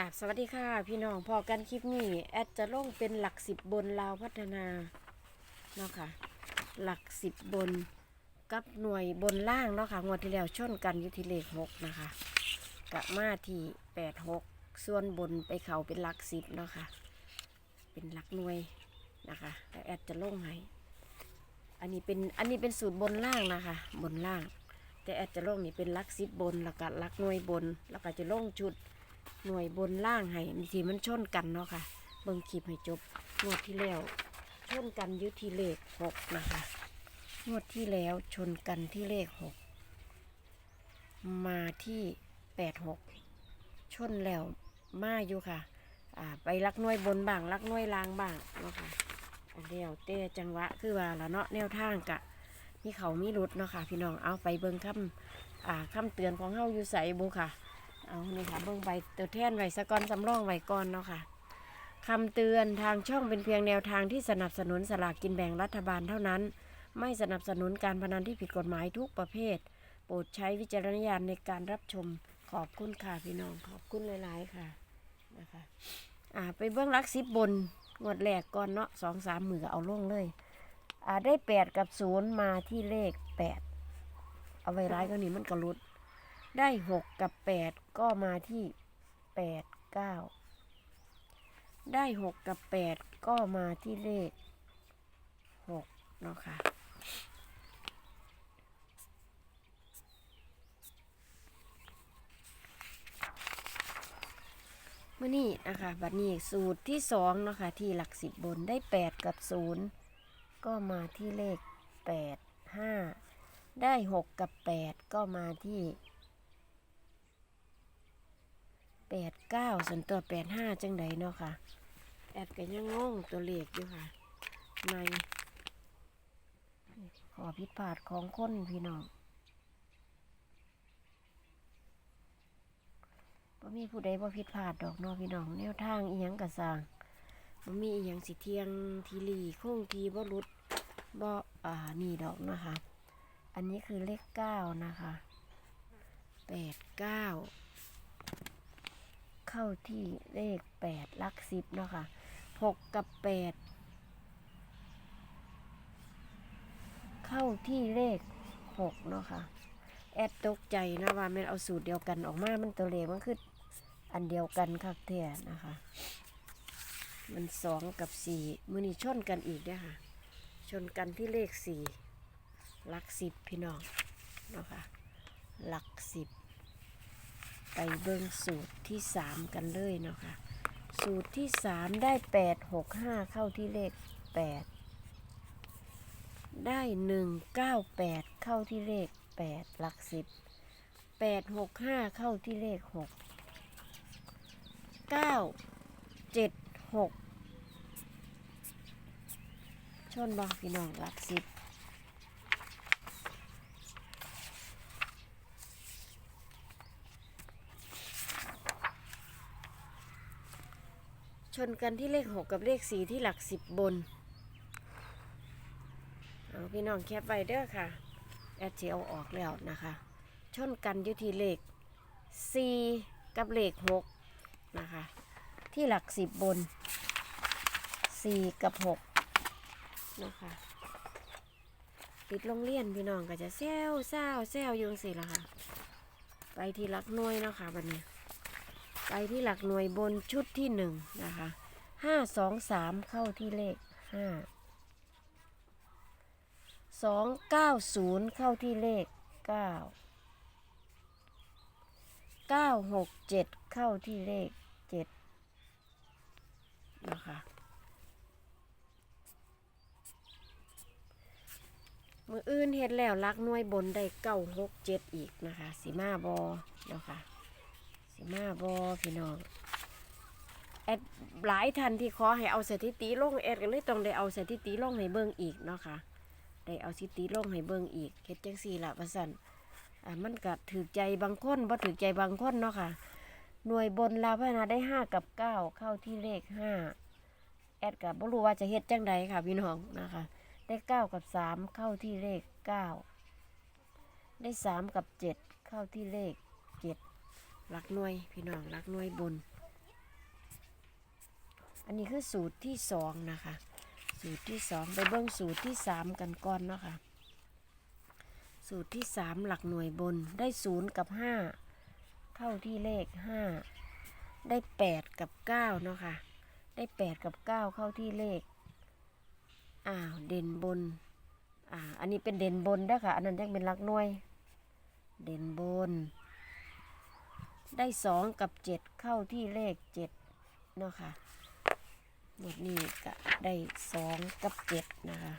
กราบสวัสดีค่ะ พี่น้องพอกันคลิปนี้แอดจะลงเป็นหลักสิบบนลาวพัฒนาเนาะค่ะ หลักสิบบนกับหน่วยบนล่างเนาะค่ะงวดที่แล้วชนกันอยู่ที่เลขหกนะคะกะมาที่แปดหกส่วนบนไปเขาเป็นหลักสิบเนาะค่ะ เป็นหลักหน่วยนะคะแล้วแอดจะลงให้อันนี้เป็นอันนี้เป็นสูตรบนล่างนะคะ บนล่าง แต่แอดจะลงนี่เป็นหลักสิบบนแล้วก็หลักหน่วยบน แล้วก็จะลงชุด หน่วยบนล่างให้ทีมันชนกันเนาะค่ะ เบิ่งคลิปให้จบงวดที่แล้ว ชนกันยุที่เลขหกนะคะงวดที่แล้วชนกันที่เลขหกมาที่แปดหกชนแล้วมาอยู่ค่ะไปลักหน่วยบนบ้างลักหน่วยล่างบ้างเนาะค่ะเดียวเต้จังหวะคือว่าละเนาะแนวทางกะมีเขามีรุดเนาะค่ะ พี่น้องเอาไปเบิ่งคำอ่าคำเตือนของเฮาอยู่ใสบุค่ะ เอานี่ค่ะเบิ่งใบตัวแทนไว้สะก่อนสำรองไว้ก่อนเนาะค่ะคำเตือนทางช่องเป็นเพียงแนวทางที่สนับสนุนสลากกินแบ่งรัฐบาลเท่านั้น ไม่สนับสนุนการพนันที่ผิดกฎหมายทุกประเภท โปรดใช้วิจารณญาณในการรับชมขอบคุณค่ะพี่น้องขอบคุณหลายๆค่ะนะคะอ่าไปเบื้องลักสิบบนงวดแรกก่อนเนาะสองสามมือเอาลงเลยอ่าได้แปดกับศูนย์มาที่เลขแปดเอาไว้ร้ายก็นี่มันกระลุด ได้หกกับแปดก็มาที่แปดเก้าได้หกกับแปดก็มาที่เลขหกเนาะค่ะเมื่อนี้นะคะบัดนี้สูตรที่สองเนาะค่ะที่หลักสิบบนได้แปดกับศูนย์ก็มาที่เลขแปดห้าได้หกกับแปดก็มาที่ แปดเก้าส่วนตัวแปดห้าจังใดเนาะค่ะ แอดก็ยังงงตัวเลขอยู่ค่ะ ในขอผิดพลาดของคนพี่น้องบ่มีผู้ใดบ่ผิดพลาดดอกเนาะพี่น้อง แนวทางอีหยังกะสร้างบ่มีอีหยังสิเทียงทีหลีคงทีบ่หลุดบ่อ่านี่ดอกนะคะ อันนี้คือเลขเก้านะคะแปดเก้า เข้าที่เลขแปดลักสิบเนาะค่ะหกกับแปดเข้าที่เลขหกเนาะค่ะแอดตกใจนะว่าแมันเอาสูตรเดียวกันออกมา มันตัวเลขมันคืออันเดียวกันคักแท้นะคะ มันสองกับสี่มือนี้ชนกันอีกเด้อค่ะ ชนกันที่เลขสี่หลักสิบพี่น้องเนาะค่ะหลักสิบ ไปเบิ่งสูตรที่สามกันเลยเนาะค่ะสูตรที่สามได้แปดหกห้าเข้าที่เลขแปดได้หนึ่งเก้าแปดเข้าที่เลขแปดหลักสิบแปดหกห้าเข้าที่เลขหกเก้าเจ็ดหกชนบอกพี่น้องหลักสิบ ชนกันที่เลขหกกับเลขสี่ที่หลักสิบบน เอาพี่น้องแคปไว้เด้อค่ะ แอดเจเอาออกแล้วนะคะ ชนกันอยู่ที่เลขสี่กับเลขหกนะคะ ที่หลักสิบบนสี่กับหกนะคะปิดโรงเรียนพี่น้องก็จะแซวเศร้าแซวยุงสิละค่ะ ไปที่หลักน่วยเนาะค่ะวันนี้ ไปที่หลักหน่วยบนชุดที่หนึ่งนะคะห้าสองสามเข้าที่เลขห้าสองเก้าศูนย์เข้าที่เลขเก้าเก้าหกเจ็ดเข้าที่เลขเจ็ดนะคะมืออื่นเฮ็ดแล้วลักน่วยบนได้เก้าหกเจ็ดอีกนะคะสีมาบอเนาะค่ะ สิมาบอพี่น้องแอดหลายท่านที่ขอให้เอาสถิติลงแอดก็เลยต้องได้เอาสถิติลงให้เบิ่งอีกเนาะค่ะได้เอาสถิติลงให้เบิ่งอีกเฮ็ดจังซี่ล่ะว่าซั่นอ่ามันก็ถือใจบางคนบ่ถือใจบางคนเนาะค่ะหน่วยบนลาวพัฒนาได้ห้ากับเก้าเข้าที่เลขห้าแอดก็บ่รู้ว่าจะเฮ็ดจังใดค่ะพี่น้องนะคะได้เก้ากับสามเข้าที่เลขเก้าได้สามกับเจ็ดเข้าที่เลข ลักหน่วยพี่น้องหลักหน่วยบน อันนี้คือสูตรที่สองนะคะ สูตรที่สองไปเบิ้งสูตรที่สามกันก่อนเนาะค่ะสูตรที่สามหลักหน่วยบนได้ศูนย์กับห้าเข้าที่เลขห้าได้แปดกับเก้าเนาะค่ะได้แปดกับเก้าเข้าที่เลขอ้าวเด่นบนอ่าอันนี้เป็นเด่นบนเด้อค่ะอันนั้นยังเป็นหลักหน่วย เด่นบน ได้สองกับเจ็ดเข้าที่เลขเจ็ดเนาะค่ะหมดนี้ก็ได้สองกับเจ็ดนะคะ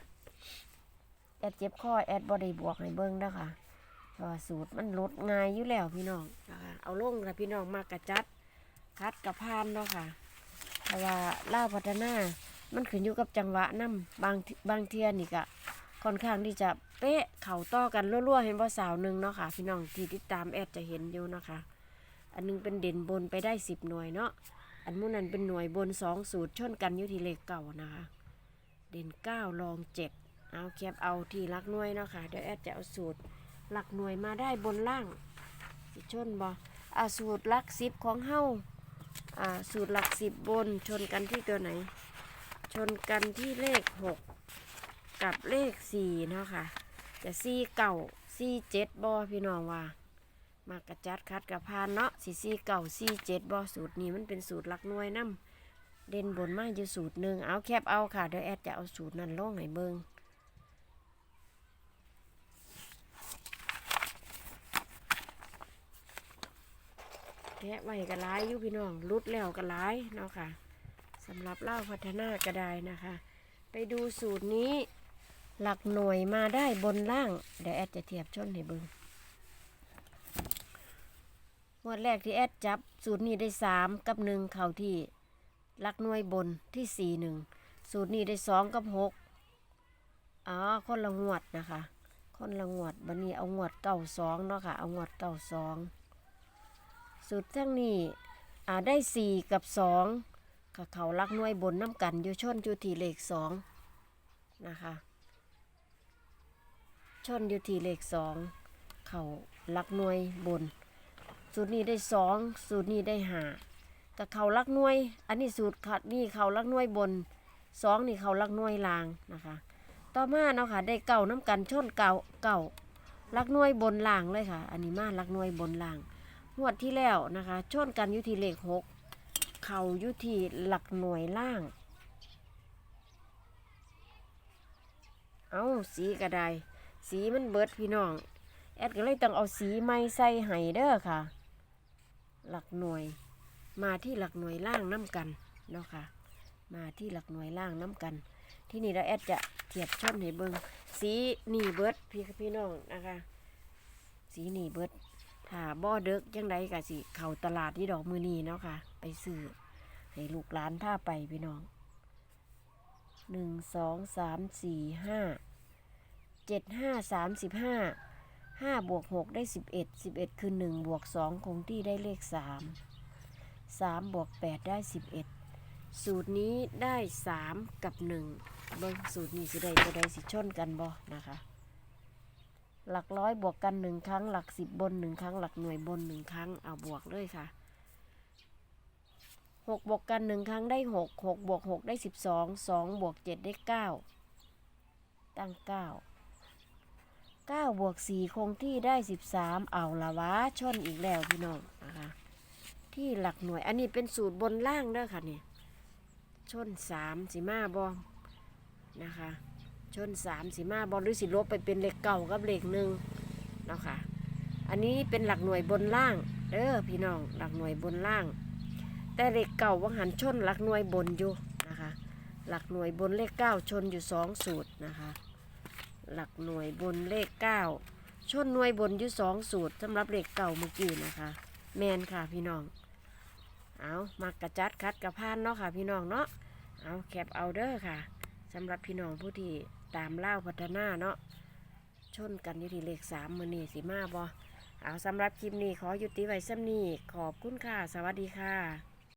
แอดเจ็บข้อแอดบอดี้บวกให้เบิ้งนะคะเพราะว่าสูตรมันลดง่ายอยู่แล้วพี่น้องนะคะเอาลงค่ะพี่น้องมากระจัดคัดกับพานเนาะค่ะเพราะว่าล่าวพัฒนามันขึ้นอยู่กับจังหวะน้ำบางบางเทียนี่ก็ค่อนข้างที่จะเป๊ะเข่าต่อกันรั่วๆเห็นว่าสาวหนึ่งเนาะค่ะ พี่น้องที่ติดตามแอดจะเห็นอยู่นะคะ อันหนึงเป็นเด่นบนไปได้สิบหน่วยเนาะ อันมู้นั้นเป็นหน่วยบนสองสูตรชนกันอยู่ที่เลขเก่านะคะ เด่นเก้ารองเจ็ดเอาแคบเอาที่ลักหน่วยเนาะค่ะ เดี๋ยวแอดจะเอาสูตรหลักหน่วยมาได้บนล่างสิชนบออาสูตรหลักสิบของเฮาอ่าสูตรหลักสิบบนชนกันที่ตัวไหน ชนกันที่เลขหกกับเลขสี่เนาะค่ะจะสี่เก่าสี่เจ็ดบอพี่น้องว่า มากระจัดคัดกับพานเนาะสี่สี่เก่าสี่เจ็ดบอสูตรนี้มันเป็นสูตรหลักหน่วยน้ำเด่นบนมาอยู่สูตรหนึ่งเอาแคบเอาค่ะเดี๋ยวแอดจะเอาสูตรนั้นลงให้เบิงแกะไว้กระไลายอยู่พี่น้องรุดแล้วกระไลายเนาะค่ะสำหรับเล่าพัฒนากระไดนะคะ ไปดูสูตรนี้หลักหน่วยมาได้บนล่าง เดี๋ยวแอดจะเทียบชนให้เบิงง วดแรกที่แอดจับ สูตรนี้ได้สามกับหนึ่งเข่าที่ลักน่วยบนที่สี่หนึ่งสูตรนี้ได้สองกับหกอ๋อคนละงวดนะคะ คนละงวดบันนี้เอางวดเก่าสองเนาะค่ะ เอางวดเก่าสองสูตรทั้งนี้อ่าได้สี่กับสองกับเขาลักน่วยบนน้ำกันอยู่ชนอยู่ที่เลขสองนะคะชนอยู่ที่เลขสองเขาลักน่วยบน สูตรนี้ได้สองสูตรนี้ได้ห้ากับเขาลักน่วย อันนี้สูตรขัดนี่เขาลักน่วยบนสองนี่เขาลักน่วยล่างนะคะ ต่อมาเนาะค่ะได้เก่าน้ำกันชนเก่าเก่าลักน่วยบนล่างเลยค่ะ อันนี้มาลักน่วยบนล่างงวดที่แล้วนะคะ ชนกันยู่ที่เลขหกเขายู่ที่หลักหน่วยล่าง เอาสีกระไดสีมันเบิดพี่น้อง แอดก็เลยต้องเอาสีไม้ใส่ไห้เด้อค่ะ หลักหน่วย มาที่หลักหน่วยล่างน้ำกันเนาะค่ะ มาที่หลักหน่วยล่างน้ำกัน ที่นี่เราแอดจะเทียบชนให้เบิงสีนี่เบิดพี่พี่น้องนะคะ สีนี่เบิดถ้าบ่อเด็กยังไงกะสิเข้าตลาดที่ดอกมือนีเนาะค่ะ ไปซื้อให้ลูกหลานท่าไปพี่น้องหนึ่งสองสามสี่ห้าเจ็ดห้าสามสิบห้า ห้าบวกหกได้สิบเอ็ดสิบเอ็ดคือหนึ่งบวกสองคงที่ได้เลขสามสามบวกแปดได้สิบเอ็ดสูตรนี้ได้สามกับหนึ่งเบิ้งสูตรนี้สิได้จะได้สิชนกันบ่นะคะ หลักร้อยบวกกันหนึ่งครั้ง หลักสิบบนหนึ่งครั้ง หลักหน่วยบนหนึ่งครั้ง เอาบวกเลยค่ะหกบวกกันหนึ่งครั้งได้หกหกบวกหกได้สิบสองสองบวกเจ็ดได้เก้าตั้งเก้า 9บวก4คงที่ได้ 13 เอาละวะชนอีกแล้วพี่น้องนะคะที่หลักหน่วยอันนี้เป็นสูตรบนล่างเด้อค่ะเนี่ยชน3สิมาบอนะคะชน3สิมาบอหรือสิลบไปเป็นเลขเก่ากับเลขหนึ่งเนาะค่ะอันนี้เป็นหลักหน่วยบนล่างเด้อพี่น้องหลักหน่วยบนล่าง แต่เลขเก่าวังหันชนหลักหน่วยบนอยู่นะคะหลักหน่วยบนเลขเก้าชนอยู่สองสูตรนะคะ หลักหน่วยบนเลขเก้าชนหน่วยบนอยู่สองสูตรสำหรับเลขเก่าเมื่อกี้นะคะ แมนค่ะพี่น้อง เอามากระจัดคัดกระพานเนาะค่ะพี่น้องเนาะเอาแคปเอาเด้อค่ะสำหรับพี่น้องผู้ที่ตามเล่าพัฒนาเนาะชนกันอยู่ที่เลขสามมือนี่สีมาบอเอาสำหรับคลิปนี้ขอยุติไว้ซ้ำนี้ขอบคุณค่ะ สวัสดีค่ะ